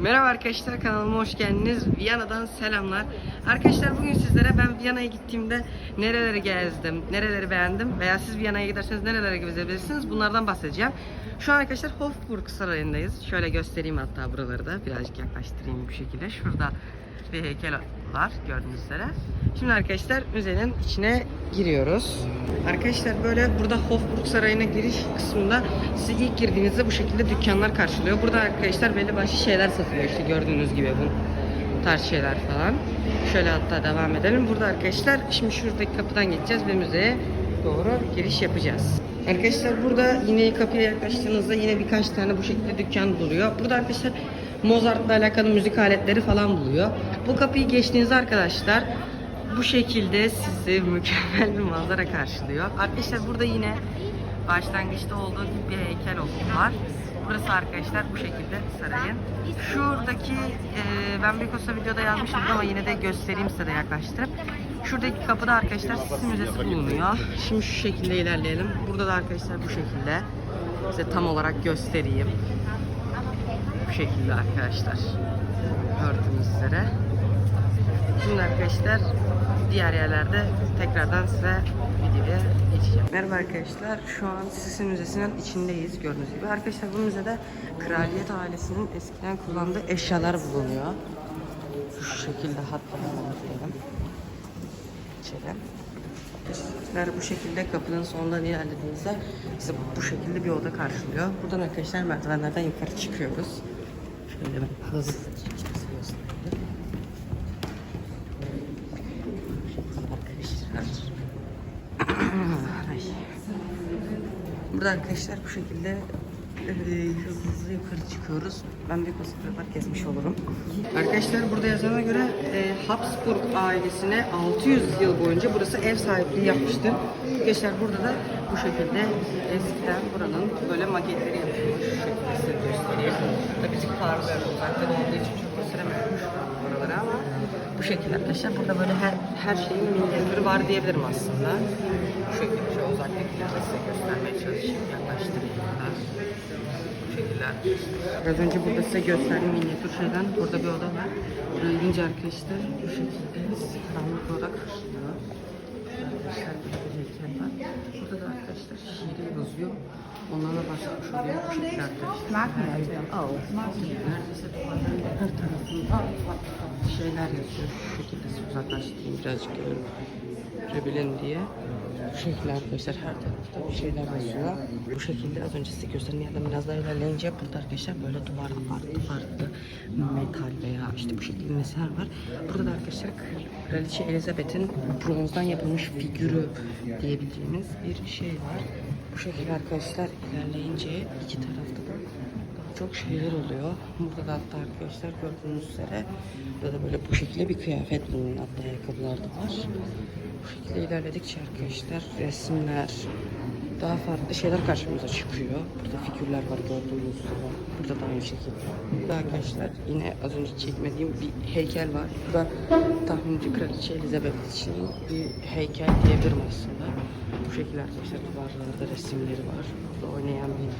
Merhaba arkadaşlar kanalıma hoş geldiniz. Viyana'dan selamlar. Arkadaşlar bugün sizlere ben Viyana'ya gittiğimde nereleri gezdim, nereleri beğendim veya siz Viyana'ya giderseniz nerelere gezebilirsiniz bunlardan bahsedeceğim. Şu an arkadaşlar Hofburg Sarayı'ndayız. Şöyle göstereyim hatta buraları da birazcık yaklaştırayım bu şekilde. Şurada bir heykel var gördüğünüz üzere. Şimdi arkadaşlar müzenin içine giriyoruz. Arkadaşlar böyle burada Hofburg Sarayı'na giriş kısmında sizi ilk girdiğinizde bu şekilde dükkanlar karşılıyor. Burada arkadaşlar belli başlı şeyler satılıyor işte gördüğünüz gibi bu tarz şeyler falan. Şöyle hatta devam edelim. Burada arkadaşlar şimdi şuradaki kapıdan geçeceğiz ve müzeye doğru giriş yapacağız. Arkadaşlar burada yine kapıya yaklaştığınızda yine birkaç tane bu şekilde dükkan buluyor. Burada arkadaşlar Mozart'la alakalı müzik aletleri falan buluyor. Bu kapıyı geçtiğinizde arkadaşlar bu şekilde sizi mükemmel bir manzara karşılıyor. Arkadaşlar burada yine başlangıçta olduğu gibi bir heykel var. Burası arkadaşlar bu şekilde sarayın. Şuradaki e, ben Bikos'a videoda yazmıştım ama yine de göstereyim size de yaklaştırıp. Şuradaki kapıda arkadaşlar sis müzesi bulunuyor. Şimdi şu şekilde ilerleyelim. Burada da arkadaşlar bu şekilde. Size tam olarak göstereyim. Bu şekilde arkadaşlar. Gördüğünüz üzere. Şimdi arkadaşlar diğer yerlerde tekrardan size videoya geçeceğim. Merhaba arkadaşlar. Şu an Sisi Müzesi'nin içindeyiz gördüğünüz gibi. Arkadaşlar bu müzede kraliyet ailesinin eskiden kullandığı eşyalar bulunuyor. Şu şekilde hatta anlatıyorum. Geçelim. Arkadaşlar bu şekilde kapının sonundan ilerlediğinizde size bu şekilde bir oda karşılıyor. Buradan arkadaşlar merdivenlerden yukarı çıkıyoruz. Şöyle hızlı göstereyim. Arkadaşlar. Ay. Burada arkadaşlar bu şekilde e, hızlı hızlı yukarı çıkıyoruz. Ben bir kadar gezmiş olurum. Arkadaşlar burada yazana göre e, Habsburg ailesine 600 yıl boyunca burası ev sahipliği yapmıştır. Arkadaşlar burada da bu şekilde eskiden buranın böyle maketleri yapılmış. Şu şekilde göstereyim. Parlıyorum uzaktan olduğu için çok gösteremiyorum şu an ama bu şekilde arkadaşlar. Burada böyle her her şeyin minyatürü var diyebilirim aslında. Bu şekilde şu uzaktakileri size göstermeye çalışayım. Yaklaştırayım burada. Bu şekilde arkadaşlar. Az önce burada size gösterdiğim minyatür şeyden burada bir oda var. Buraya gelince arkadaşlar bu şekilde karanlık olarak. Arkadaşlar heykel var. Burada da arkadaşlar şiiri yazıyor. Onlarla bahsetmiş oluyor bu şekilde arkadaşlar. Neredeyse her tarafında şeyler yazıyor. Şu şekilde uzaklaştırayım birazcık görün. Görebilin diye. Bu şekilde arkadaşlar her tarafta bir şeyler yazıyor. Bu şekilde az önce size gösterdiğim yerden ilerleyince burada arkadaşlar böyle duvarda farklı farklı metal veya işte bu şekilde mesler var. Burada da arkadaşlar Kraliçe Elizabeth'in bronzdan yapılmış figürü diyebileceğimiz bir şey var. Bu şekilde arkadaşlar ilerleyince iki tarafta da çok şeyler oluyor. Burada da hatta arkadaşlar gördüğünüz üzere burada da böyle bu şekilde bir kıyafet bulunuyor. Hatta ayakkabılar da var. Şekilde ilerledikçe arkadaşlar resimler, daha farklı şeyler karşımıza çıkıyor. Burada figürler var gördüğünüz üzere. Burada da aynı şekilde. Arkadaşlar yine az önce çekmediğim bir heykel var. Bu da tahminci kraliçe Elizabeth için bir heykel diyebilirim aslında. Bu şekilde arkadaşlar duvarlarda resimleri var. Burada oynayan bir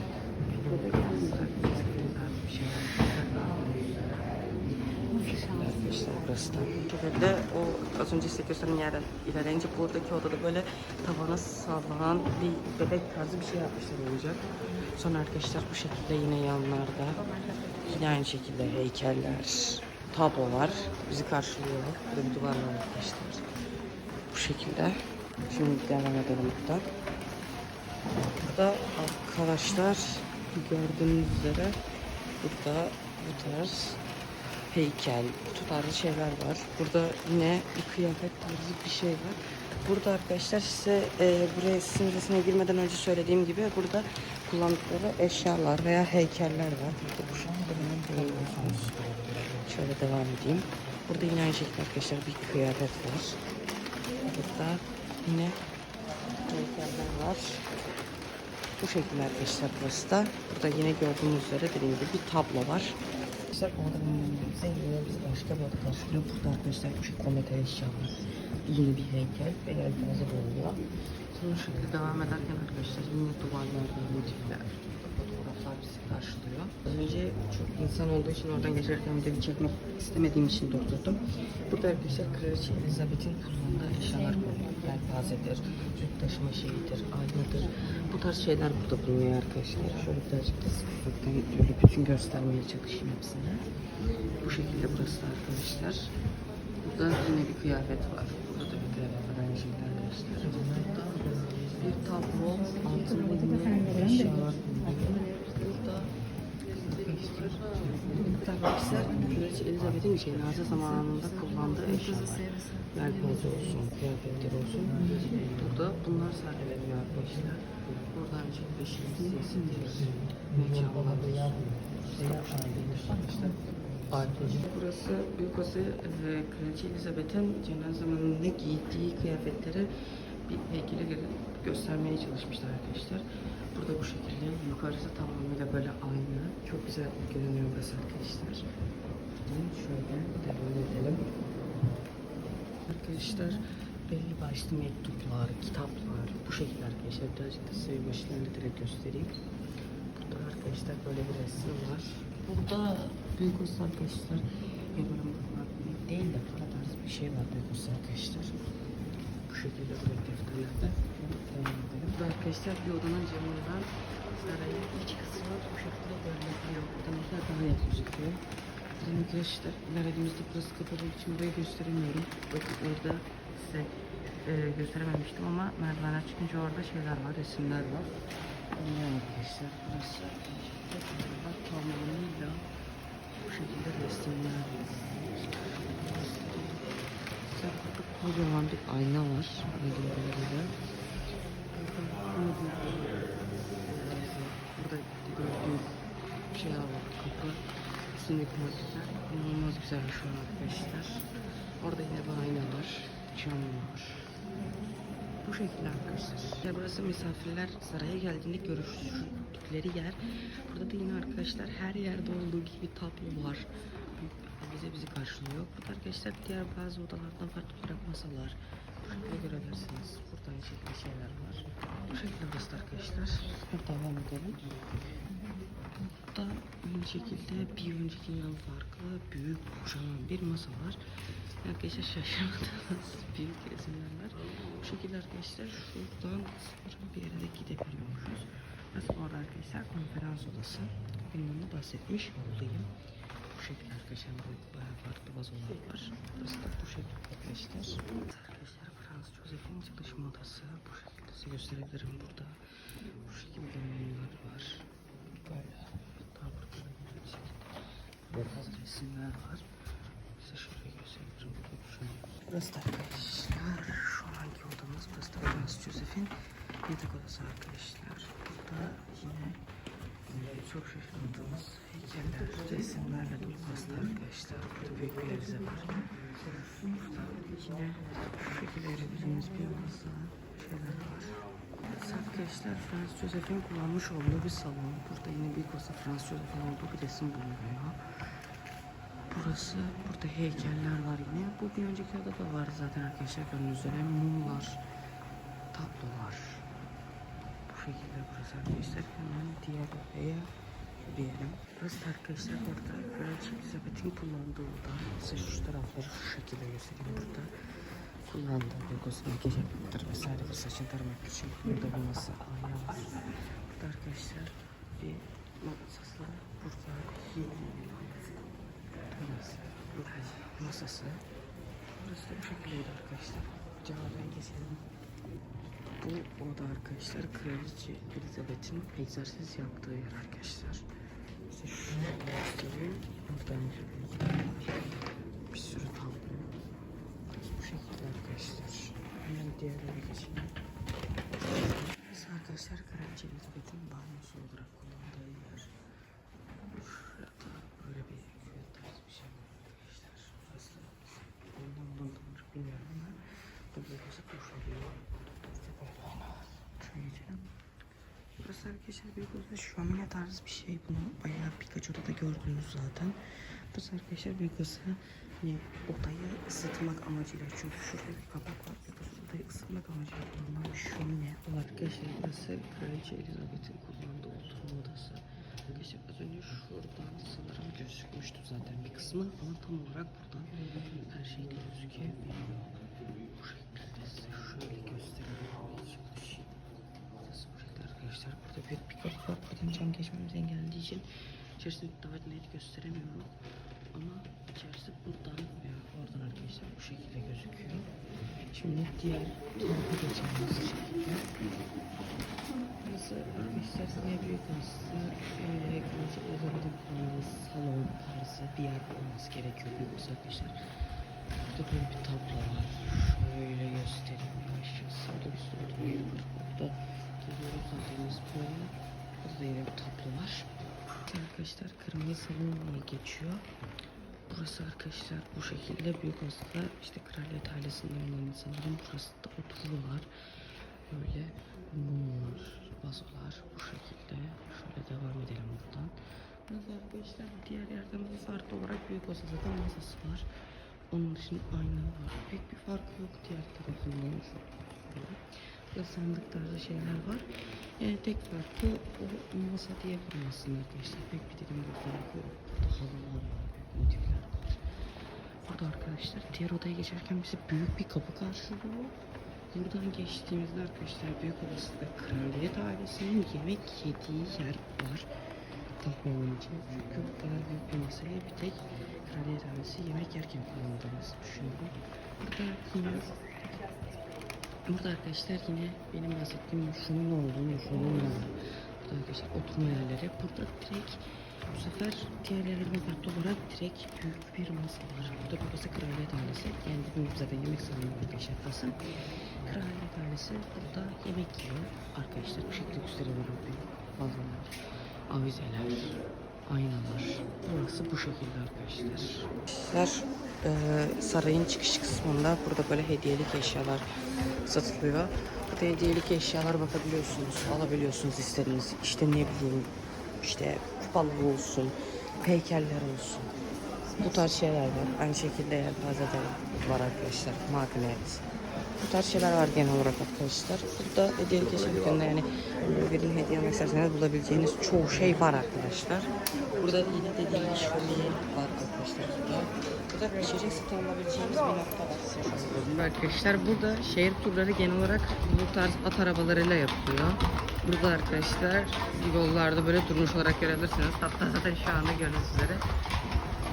şey var. Arkadaşlar. Şöyle o az önce size gösterdiğim yerden ilerleyince buradaki odada böyle tavana sallanan bir bebek tarzı bir şey yapmışlar olacak. Sonra arkadaşlar bu şekilde yine yanlarda yine aynı şekilde heykeller, tablolar bizi karşılıyor. Burada bir duvar var arkadaşlar. Bu şekilde. Şimdi devam edelim buradan. Burada arkadaşlar gördüğünüz üzere burada bu tarz heykel, bu tarzı şeyler var. Burada yine bir kıyafet tarzı bir şey var. Burada arkadaşlar size e, buraya sizin girmeden önce söylediğim gibi burada kullandıkları eşyalar veya heykeller var. Burada bu görüyorsunuz. Şöyle devam edeyim. Burada yine aynı şekilde arkadaşlar bir kıyafet var. Burada yine heykeller var. Bu şekilde arkadaşlar burası da. Burada yine gördüğünüz üzere dediğim gibi bir tablo var. Arkadaşlar orada bize geliyor biz başka bir karşılıyor. Burada arkadaşlar bu şekilde komete eşyalar. Yeni bir heykel ve yelpaze bulunuyor. Sonra şekilde devam ederken arkadaşlar yine duvarlarda motifler, bizi karşılıyor. Az önce çok insan olduğu için oradan geçerken videoyu çekmek istemediğim için durdurdum. Burada arkadaşlar Kraliçe Elizabeth'in kullandığı eşyalar bulunuyor. Yelpazedir, yük taşıma şeyidir, aynadır. Bu tarz şeyler burada bulunuyor arkadaşlar. Şöyle birazcık da sıklıktan böyle bütün göstermeye çalışayım hepsini. Bu şekilde burası da arkadaşlar. Burada yine bir kıyafet var. Burada da bir kıyafet var aynı şekilde arkadaşlar. Burada bir tablo, yine eşyalar bulunuyor. Burada arkadaşlar Kraliçe Elizabeth'in cenaze zamanında kullandığı eşyalar. Yelpaze olsun, kıyafetler olsun. Burada bunlar sergileniyor arkadaşlar. Burada aynı şekilde şemsiyesidir, mekanlar. Burası büyük olası e, Kraliçe Elizabeth'in cenaze zamanında giydiği kıyafetleri bir heykele göstermeye çalışmışlar arkadaşlar. Burada bu şekilde yukarısı tamamıyla böyle aynı. Çok güzel görünüyor burası arkadaşlar. Şimdi şöyle devam edelim. Arkadaşlar belli başlı mektuplar, kitaplar bu şekilde arkadaşlar. Birazcık da size direkt göstereyim. Burada arkadaşlar böyle bir resim var. Burada büyük olsa arkadaşlar ya böyle değil de para tarzı bir şey var büyük olsa arkadaşlar. Bu şekilde böyle defterlerde Burada arkadaşlar bir odanın camından sarayın iç kısmı bu şekilde görülebiliyor. Buradan güzel daha net gözüküyor. Buradan arkadaşlar ilerimizde burası kapalı için burayı gösteremiyorum. Bakın orada size e, gösterememiştim ama merdivenler çıkınca orada şeyler var, resimler var. Bunlar arkadaşlar burası bak tamamıyla bu şekilde resimler var. Burada kocaman bir ayna var. Bildiğim kadarıyla. Burada gördüğüm şeyler var. Kapı. Kesinlikle güzel. İnanılmaz güzel şu an arkadaşlar. Orada yine bir ayna var. Cam var. Bu şekilde arkadaşlar. Ya burası misafirler saraya geldiğinde görüştükleri yer. Burada da yine arkadaşlar her yerde olduğu gibi tablo var. Bize bizi karşılıyor. Burada arkadaşlar diğer bazı odalardan farklı olarak masalar. Şekilde görebilirsiniz. Burada aynı şekilde şeyler var. Bu şekilde burası da arkadaşlar. Devam edelim. Burada aynı şekilde bir öncekinden farklı büyük kocaman bir masa var. Arkadaşlar şaşırmadınız. büyük resimler var. Bu şekilde arkadaşlar şuradan sanırım bir yere de gidebiliyormuşuz. Burası orada arkadaşlar konferans odası. Bundan da bahsetmiş olayım. Bu şekilde arkadaşlar bayağı farklı vazolar var. Burası da bu şekilde arkadaşlar. Joseph'in çalışma odası. Bu şekilde size gösterebilirim burada. Bu şekilde menüler var. Böyle. Daha burada da yine bir şekilde biraz resimler var. Size şöyle gösterebilirim. Burada bu şöyle. Burası da arkadaşlar şu anki odamız. Burası da Frans Joseph'in yatak odası arkadaşlar. Burada yine çok şaşırdığımız heykeller, resimlerle dolu burası da arkadaşlar. Burada büyük bir revize var. Burada yine şu şekilde görebildiğimiz bir masa şeyler var. Arkadaşlar Frans Joseph'in kullanmış olduğu bir salon. Burada yine büyük olsa Frans Joseph'in olduğu bir resim bulunuyor. Burası, burada heykeller var yine. Bu bir önceki odada var zaten arkadaşlar gördüğünüz üzere. Mumlar, tablolar. Şekilde burası arkadaşlar. Hemen diğer odaya yürüyelim. Burası da arkadaşlar burada Kraliçe Elizabeth'in kullandığı oda. Size şu tarafları şu şekilde göstereyim burada. Kullandığı makyaj yapmaktır vesaire bir saçını taramak için. Burada bir masa, ayna var. Burada arkadaşlar bir masası. Burada yine Burası, masası. Burası da bu şekildeydi arkadaşlar. Cevabı geçelim. Bu oda arkadaşlar Kraliçe Elizabeth'in egzersiz yaptığı yer arkadaşlar. Şunu göstereyim. Buradan bir sürü tablo. Bu şekilde arkadaşlar. Hemen diğerlere geçelim. Burası arkadaşlar Kraliçe Elizabeth'in banyosu olarak kullandığı yer. Şurada böyle bir küvet tarzı bir şey var arkadaşlar. Burası ondan bulundurmuş bilmiyorum ama burada bir olsa koşabiliyor. İşte böyle ayna var. Şöyle geçelim. Burası arkadaşlar büyük olsa şömine tarzı bir şey. Bunu bayağı birkaç odada gördünüz zaten. Burası arkadaşlar büyük olsa hani odayı ısıtmak amacıyla. Çünkü şurada bir kapak var. Olsa odayı ısıtmak amacıyla kullanılan bir şömine. Arkadaşlar burası Kraliçe Elizabeth'in kullandığı oturma odası. düşmüştü zaten bir kısmı ama tam olarak buradan her şey gözükebiliyor. Bu şekilde size şöyle göstermeye çalışayım. Burası bu şekilde arkadaşlar. Burada bir pikap var. Buradan cam geçmemiz engellediği için içerisinde daha net gösteremiyorum. Ama içerisi buradan oradan arkadaşlar bu şekilde gözüküyor. Şimdi diğer tarafa geçeceğimiz şekilde. Burası arkadaşlar yine büyük aslında şöyle klasik özellikle kullanılan salon tarzı bir yer olması gerekiyor büyük olsa arkadaşlar. Burada böyle bir tablo var. Şöyle göstereyim. Burada bir sürü yeri var. Burada geliyoruz zaten böyle. Burada da yine bir tablo var. Arkadaşlar kırmızı salon geçiyor. Burası arkadaşlar bu şekilde büyük aslında işte kraliyet ailesinden olan insanların burası da oturuyorlar. Böyle mumlar, vazolar bu şekilde. Şöyle devam edelim buradan. Burada arkadaşlar diğer yerden bir farklı olarak büyük zaten masası var. Onun dışında ayna var. Pek bir farkı yok diğer tarafından. Şöyle. Burada sandık tarzı şeyler var. Yani tek farkı o masa diye kurmasın arkadaşlar. Pek bir dediğim gibi farkı yok. Burada halılar var, motifler var. Burada arkadaşlar diğer odaya geçerken bizi büyük bir kapı karşılıyor. Buradan geçtiğimizde arkadaşlar büyük olasılıkla kraliyet ailesinin yemek yediği yer var. Tahminim için. Çünkü bu kadar büyük bir masaya bir tek kraliyet ailesi yemek yerken kullandığımızı düşünüyorum. Burada yine Burada arkadaşlar yine benim bahsettiğim şunun olduğunu, şunun olduğunu. Burada arkadaşlar oturma yerleri. Burada direkt bu sefer diğer yerlerden farklı olarak direkt büyük bir masa var. Burada burası kraliyet ailesi. Yani gibi zaten yemek salonu arkadaşlar burası. Kraliyet ailesi burada yemek yiyor. Arkadaşlar bu şekilde gösteriyorum. Büyük vazolar, avizeler, aynalar. Burası bu şekilde arkadaşlar. Arkadaşlar e, sarayın çıkış kısmında burada böyle hediyelik eşyalar satılıyor. Burada hediyelik eşyalar bakabiliyorsunuz, alabiliyorsunuz istediğiniz. İşte ne bileyim, işte kupalar olsun, heykeller olsun. Bu tarz şeyler var. Aynı şekilde yelpazeler var arkadaşlar. Magnet. Bu tarz şeyler var genel olarak arkadaşlar. Burada eşya dükkanında yani birinin hediye almak isterseniz bulabileceğiniz çoğu şey var arkadaşlar. Burada yine dediğim şöyle var arkadaşlar. Burada, burada satın alabileceğiniz bir nokta var. Arkadaşlar burada şehir turları genel olarak bu tarz at arabalarıyla yapılıyor. Burada arkadaşlar yollarda böyle durmuş olarak görebilirsiniz. Hatta zaten şu anda gördüğünüz üzere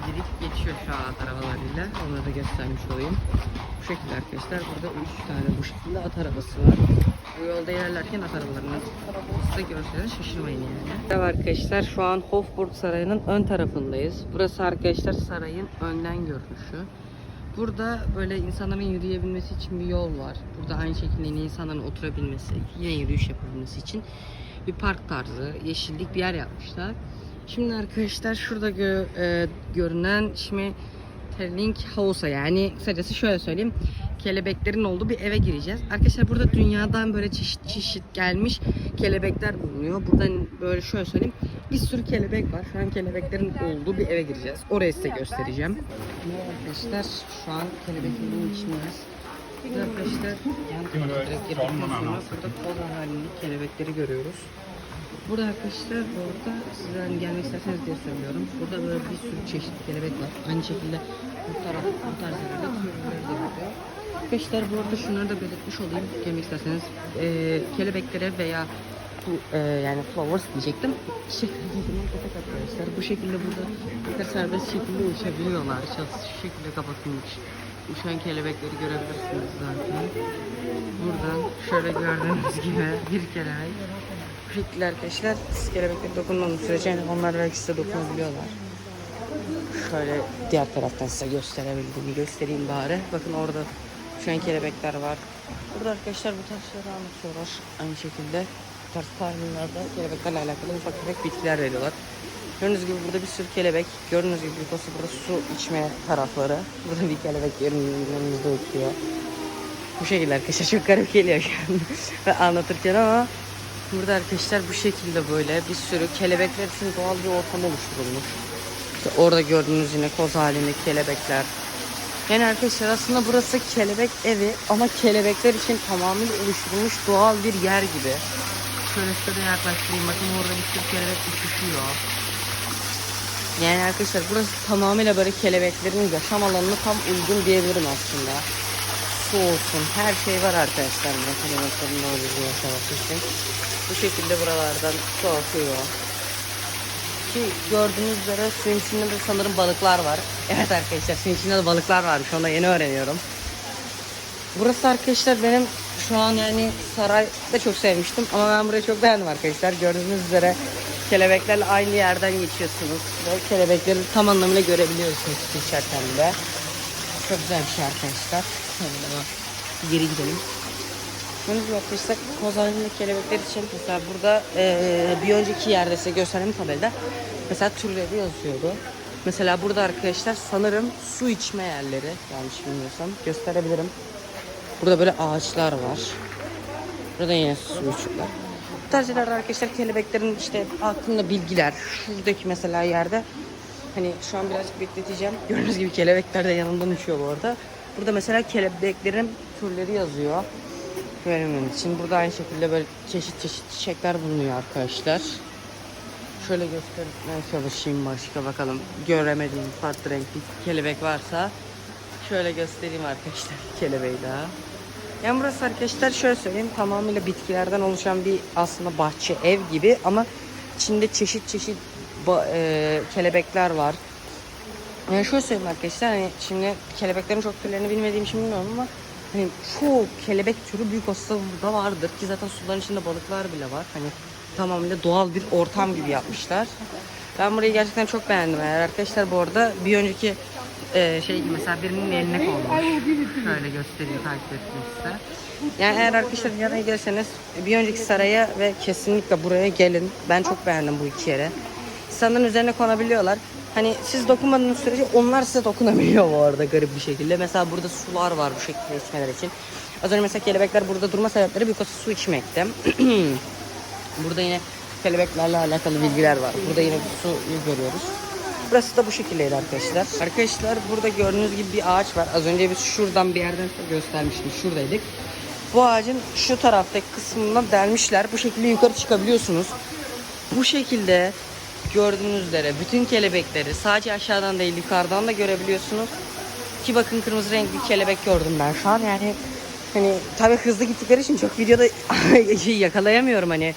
gidip geçiyor şu an arabalarıyla. Onları da göstermiş olayım. Bu şekilde arkadaşlar burada 3 tane bu şekilde at arabası var. Bu yolda ilerlerken at arabalarını arabası görürseniz şaşırmayın yani. Merhaba arkadaşlar şu an Hofburg Sarayı'nın ön tarafındayız. Burası arkadaşlar sarayın önden görünüşü. Burada böyle insanların yürüyebilmesi için bir yol var. Burada aynı şekilde yine insanların oturabilmesi, yine yürüyüş yapabilmesi için bir park tarzı, yeşillik bir yer yapmışlar. Şimdi arkadaşlar şurada gö- e, görünen şimdi Terling House'a yani kısacası şöyle söyleyeyim. Kelebeklerin olduğu bir eve gireceğiz. Arkadaşlar burada dünyadan böyle çeşit çeşit gelmiş kelebekler bulunuyor. Buradan böyle şöyle söyleyeyim. Bir sürü kelebek var. Şu an kelebeklerin olduğu bir eve gireceğiz. Orayı size göstereceğim. Arkadaşlar şu an kelebeklerin içindeyiz. Arkadaşlar yan tarafa direkt burada koza halinde kelebekleri görüyoruz. Burada arkadaşlar bu arada size hani gelmek isterseniz diye söylüyorum. Burada böyle bir sürü çeşit kelebek var. Aynı şekilde bu taraf bu tarz yerlerde. Arkadaşlar bu arada şunları da belirtmiş olayım gelmek isterseniz. Ee, kelebeklere veya bu e, yani flowers diyecektim. Şekilde arkadaşlar bu şekilde burada burada serbest şekilde uçabiliyorlar. Şu şekilde kapatılmış. Uçan kelebekleri görebilirsiniz zaten. Buradan şöyle gördüğünüz gibi bir kelebek. Şekilde arkadaşlar siz kelebekleri dokunmadığınız sürece yani onlar belki size dokunabiliyorlar. Şöyle diğer taraftan size gösterebildiğimi göstereyim bari. Bakın orada şu an kelebekler var. Burada arkadaşlar bu tarz şeyleri anlatıyorlar. Aynı şekilde bu tarz tarihlerde kelebeklerle alakalı ufak tefek bitkiler veriyorlar. Gördüğünüz gibi burada bir sürü kelebek. Gördüğünüz gibi burası burada su içme tarafları. Burada bir kelebek önümüzde uçuyor. Bu şekilde arkadaşlar çok garip geliyor şu an anlatırken ama burada arkadaşlar bu şekilde böyle bir sürü kelebekler için doğal bir ortam oluşturulmuş. İşte orada gördüğünüz yine koz halinde kelebekler. Yani arkadaşlar aslında burası kelebek evi ama kelebekler için tamamıyla oluşturulmuş doğal bir yer gibi. Şöyle size de yaklaştırayım. Bakın orada bir sürü kelebek uçuşuyor. Yani arkadaşlar burası tamamıyla böyle kelebeklerin yaşam alanına tam uygun diyebilirim aslında. Su olsun her şey var arkadaşlar burada kelebeklerin doğru yaşaması için. Bu şekilde buralardan su akıyor. Ki gördüğünüz üzere suyun de sanırım balıklar var. Evet arkadaşlar suyun de balıklar varmış onu da yeni öğreniyorum. Burası arkadaşlar benim şu an yani sarayda çok sevmiştim ama ben burayı çok beğendim arkadaşlar. Gördüğünüz üzere kelebeklerle aynı yerden geçiyorsunuz ve kelebekleri tam anlamıyla görebiliyorsunuz geçerken bile. Çok güzel bir şey arkadaşlar. Bak, geri gidelim. Gibi arkadaşlar Kozan'ın kelebekler için mesela burada eee, bir önceki yerde size gösterdiğim tabelada mesela türleri yazıyordu. Mesela burada arkadaşlar sanırım su içme yerleri yanlış bilmiyorsam gösterebilirim. Burada böyle ağaçlar var. Burada yine su içiyorlar. Bu tarz arkadaşlar kelebeklerin işte hakkında bilgiler. Şuradaki mesela yerde hani şu an birazcık bekleteceğim. Gördüğünüz gibi kelebekler de yanından uçuyor bu arada. Burada mesela kelebeklerin türleri yazıyor. Görmemin için. Burada aynı şekilde böyle çeşit çeşit çiçekler bulunuyor arkadaşlar. Şöyle göstermeye çalışayım başka bakalım. Göremediğim farklı renkli kelebek varsa şöyle göstereyim arkadaşlar kelebeği daha. Yani burası arkadaşlar şöyle söyleyeyim tamamıyla bitkilerden oluşan bir aslında bahçe ev gibi ama içinde çeşit çeşit e, kelebekler var. Yani şöyle söyleyeyim arkadaşlar hani şimdi kelebeklerin çok türlerini bilmediğim için bilmiyorum ama hani çoğu kelebek türü büyük olasılıkla burada vardır ki zaten suların içinde balıklar bile var. Hani tamamıyla doğal bir ortam gibi yapmışlar. Ben burayı gerçekten çok beğendim. Eğer arkadaşlar bu arada bir önceki e, şey mesela birinin eline konmuş. Şöyle göstereyim takip ettim size. Yani eğer arkadaşlar Viyana'ya gelirseniz bir önceki saraya ve kesinlikle buraya gelin. Ben çok beğendim bu iki yere. İnsanların üzerine konabiliyorlar. Hani siz dokunmadığınız sürece onlar size dokunabiliyor bu arada garip bir şekilde. Mesela burada sular var bu şekilde içmeler için. Az önce mesela kelebekler burada durma sebepleri büyük olası su içmekte. burada yine kelebeklerle alakalı bilgiler var. Burada yine bir suyu görüyoruz. Burası da bu şekildeydi arkadaşlar. Arkadaşlar burada gördüğünüz gibi bir ağaç var. Az önce biz şuradan bir yerden göstermiştim. Şuradaydık. Bu ağacın şu taraftaki kısmından delmişler. Bu şekilde yukarı çıkabiliyorsunuz. Bu şekilde gördüğünüz üzere bütün kelebekleri sadece aşağıdan değil yukarıdan da görebiliyorsunuz. Ki bakın kırmızı renk bir kelebek gördüm ben şu an. Yani hani tabii hızlı gittikleri için çok videoda şey yakalayamıyorum hani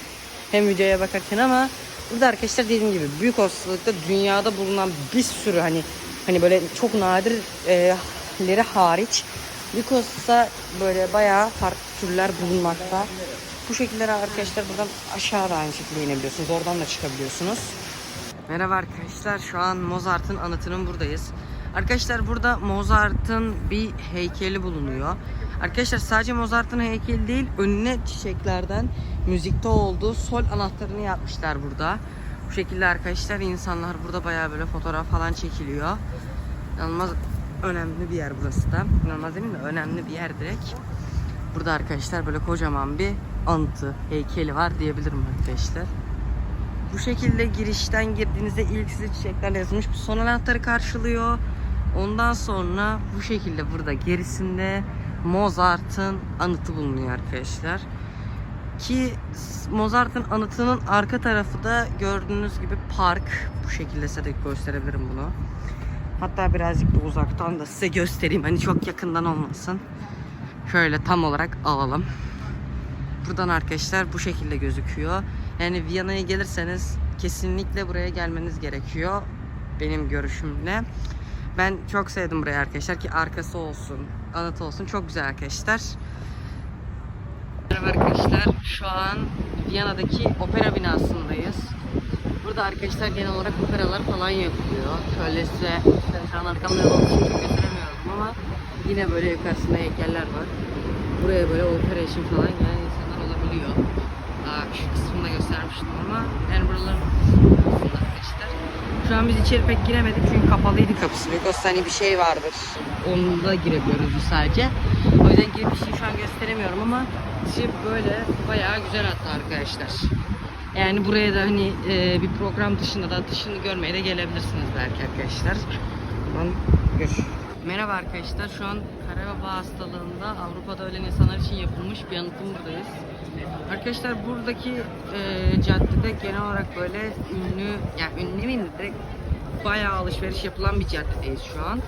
hem videoya bakarken ama burada arkadaşlar dediğim gibi büyük olasılıkla dünyada bulunan bir sürü hani hani böyle çok nadirleri hariç büyük olasılıkla böyle bayağı farklı türler bulunmakta. Bu şekilde arkadaşlar buradan aşağı da aynı şekilde inebiliyorsunuz. Oradan da çıkabiliyorsunuz. Merhaba arkadaşlar. Şu an Mozart'ın anıtının buradayız. Arkadaşlar burada Mozart'ın bir heykeli bulunuyor. Arkadaşlar sadece Mozart'ın heykeli değil, önüne çiçeklerden müzikte olduğu sol anahtarını yapmışlar burada. Bu şekilde arkadaşlar insanlar burada bayağı böyle fotoğraf falan çekiliyor. İnanılmaz önemli bir yer burası da. İnanılmaz demeyeyim de önemli bir yer direkt. Burada arkadaşlar böyle kocaman bir anıtı, heykeli var diyebilirim arkadaşlar. Bu şekilde girişten girdiğinizde ilk size çiçeklerle yazılmış bir son anahtarı karşılıyor. Ondan sonra bu şekilde burada gerisinde Mozart'ın anıtı bulunuyor arkadaşlar. Ki Mozart'ın anıtının arka tarafı da gördüğünüz gibi park. Bu şekilde size de gösterebilirim bunu. Hatta birazcık da uzaktan da size göstereyim. Hani çok yakından olmasın. Şöyle tam olarak alalım. Buradan arkadaşlar bu şekilde gözüküyor. Yani Viyana'ya gelirseniz kesinlikle buraya gelmeniz gerekiyor. Benim görüşümle. Ben çok sevdim burayı arkadaşlar ki arkası olsun, anıtı olsun. Çok güzel arkadaşlar. Merhaba arkadaşlar. Şu an Viyana'daki opera binasındayız. Burada arkadaşlar genel olarak operalar falan yapılıyor. Şöyle size şu an arkamda olduğu için gösteremiyorum ama yine böyle yukarısında heykeller var. Buraya böyle opera için falan gelen insanlar olabiliyor. Daha şu kısmını da göstermiştim ama yani buraların arkadaşlar. Şu an biz içeri pek giremedik çünkü kapalıydı kapısı. Because hani bir şey vardır. Onunla girebiliyoruz biz sadece. O yüzden girip bir şey şu an gösteremiyorum ama içi böyle bayağı güzel hatta arkadaşlar. Yani buraya da hani e, bir program dışında da dışını görmeye de gelebilirsiniz belki arkadaşlar. Ben görüşürüz. Merhaba arkadaşlar. Şu an kara veba hastalığında Avrupa'da ölen insanlar için yapılmış bir anıtın buradayız. Arkadaşlar buradaki e, caddede genel olarak böyle ünlü, yani ünlü miyim direkt bayağı alışveriş yapılan bir caddedeyiz şu an.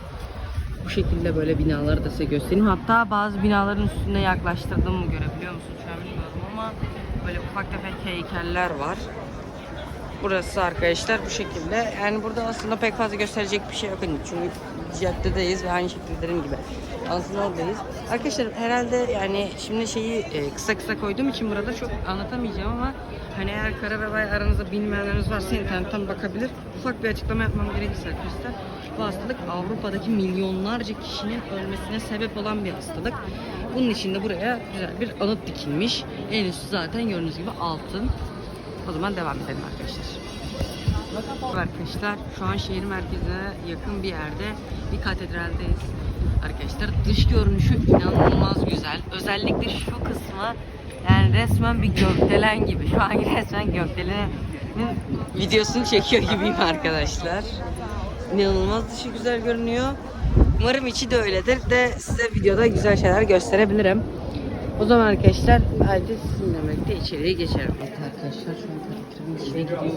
Bu şekilde böyle binaları da size göstereyim. Hatta bazı binaların üstünde yaklaştırdım mı görebiliyor musun şu an bilmiyorum ama böyle ufak tefek heykeller var. Burası arkadaşlar bu şekilde. Yani burada aslında pek fazla gösterecek bir şey yok. Hani Çünkü caddedeyiz ve aynı şekilde dediğim gibi aslında oradayız. Arkadaşlar herhalde yani şimdi şeyi e, kısa kısa koyduğum için burada çok anlatamayacağım ama hani eğer kara ve bay aranızda bilmeyenleriniz varsa internetten bakabilir. Ufak bir açıklama yapmam gerekirse arkadaşlar bu hastalık Avrupa'daki milyonlarca kişinin ölmesine sebep olan bir hastalık. Bunun için de buraya güzel bir anıt dikilmiş. En üstü zaten gördüğünüz gibi altın. O zaman devam edelim arkadaşlar. Arkadaşlar şu an şehir merkezine yakın bir yerde bir katedraldeyiz. Arkadaşlar dış görünüşü inanılmaz güzel. Özellikle şu kısmı yani resmen bir gökdelen gibi. Şu an resmen gökdelenin videosunu çekiyor gibiyim arkadaşlar. İnanılmaz dışı güzel görünüyor. Umarım içi de öyledir de size videoda güzel şeyler gösterebilirim. O zaman arkadaşlar hadi sizinle birlikte içeriye geçelim. Evet arkadaşlar şu an karakterin içine gidiyoruz.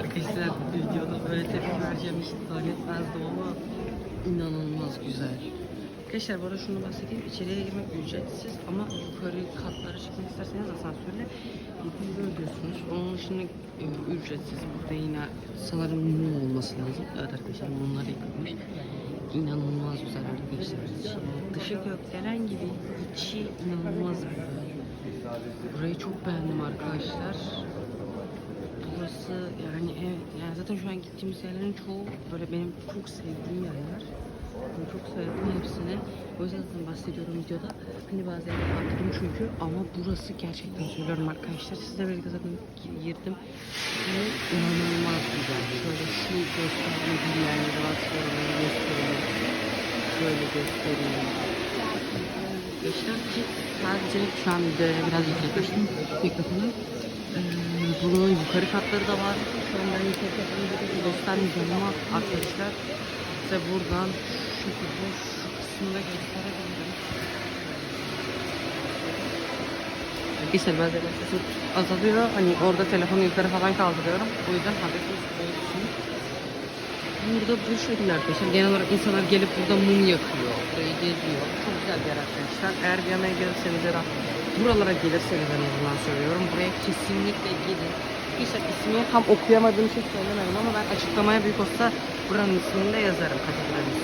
Arkadaşlar videoda böyle tepki vereceğim hiç zannetmezdim ama inanılmaz güzel. Arkadaşlar bu arada şunu bahsedeyim. İçeriye girmek ücretsiz ama yukarı katlara çıkmak isterseniz asansörle 700 lira ödüyorsunuz. Onun dışında e, ücretsiz. Burada yine sanırım mum olması lazım. Evet arkadaşlar mumlar yıkılmış. İnanılmaz güzel arkadaşlar. İçi, dışı gökdelen gibi, içi inanılmaz güzel. Burayı çok beğendim arkadaşlar. Burası yani evet yani zaten şu an gittiğimiz yerlerin çoğu böyle benim çok sevdiğim yerler. Ben çok sevdim hepsini. O yüzden zaten bahsediyorum videoda. Hani bazı yerleri atladım çünkü ama burası gerçekten söylüyorum arkadaşlar. Sizle birlikte zaten girdim. Ve inanılmaz güzel. Şöyle şu gösterdiğim yerleri var. Şöyle göstereyim. Şöyle göstereyim. Arkadaşlar ki sadece şu an videoya biraz yaklaştım mikrofonu. Ee, bunun yukarı katları da var. Şu an ben yukarı katlarını göstermeyeceğim ama arkadaşlar size buradan kısmında gösterebilirim. Arkadaşlar bazen sesim azalıyor. Hani orada telefonu yukarı falan kaldırıyorum. O yüzden haberiniz olsun. Burada bu şekilde arkadaşlar. Genel olarak insanlar gelip burada mum yakıyor. Burayı geziyor. Çok güzel bir yer arkadaşlar. Eğer bir yana gelirseniz ya buralara gelirseniz en azından söylüyorum. Buraya kesinlikle gidin. İşte ismini tam okuyamadığım için söylemedim ama ben açıklamaya büyük olsa buranın ismini de yazarım. De.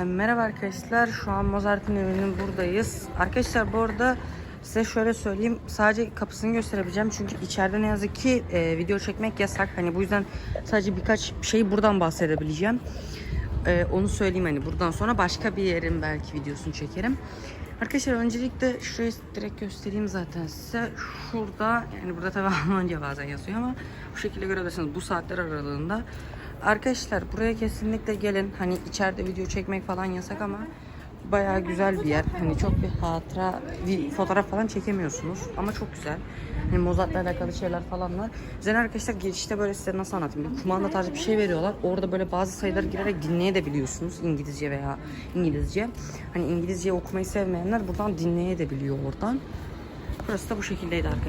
Ee, merhaba arkadaşlar. Şu an Mozart'ın evinin buradayız. Arkadaşlar bu arada size şöyle söyleyeyim. Sadece kapısını gösterebileceğim. Çünkü içeride ne yazık ki e, video çekmek yasak. Hani bu yüzden sadece birkaç şey buradan bahsedebileceğim. Ee, onu söyleyeyim hani buradan sonra başka bir yerin belki videosunu çekerim. Arkadaşlar öncelikle şurayı direkt göstereyim zaten size. Şurada yani burada tabii Almanca bazen yazıyor ama bu şekilde görebilirsiniz bu saatler aralığında. Arkadaşlar buraya kesinlikle gelin. Hani içeride video çekmek falan yasak ama bayağı güzel bir yer. Hani çok bir hatıra, bir fotoğraf falan çekemiyorsunuz ama çok güzel. Hani Mozart'la alakalı şeyler falan var. Güzel arkadaşlar girişte böyle size nasıl anlatayım? Bir kumanda tarzı bir şey veriyorlar. Orada böyle bazı sayıları girerek dinleyebiliyorsunuz İngilizce veya İngilizce. Hani İngilizce okumayı sevmeyenler buradan dinleyebiliyor oradan. Burası da bu şekildeydi arkadaşlar.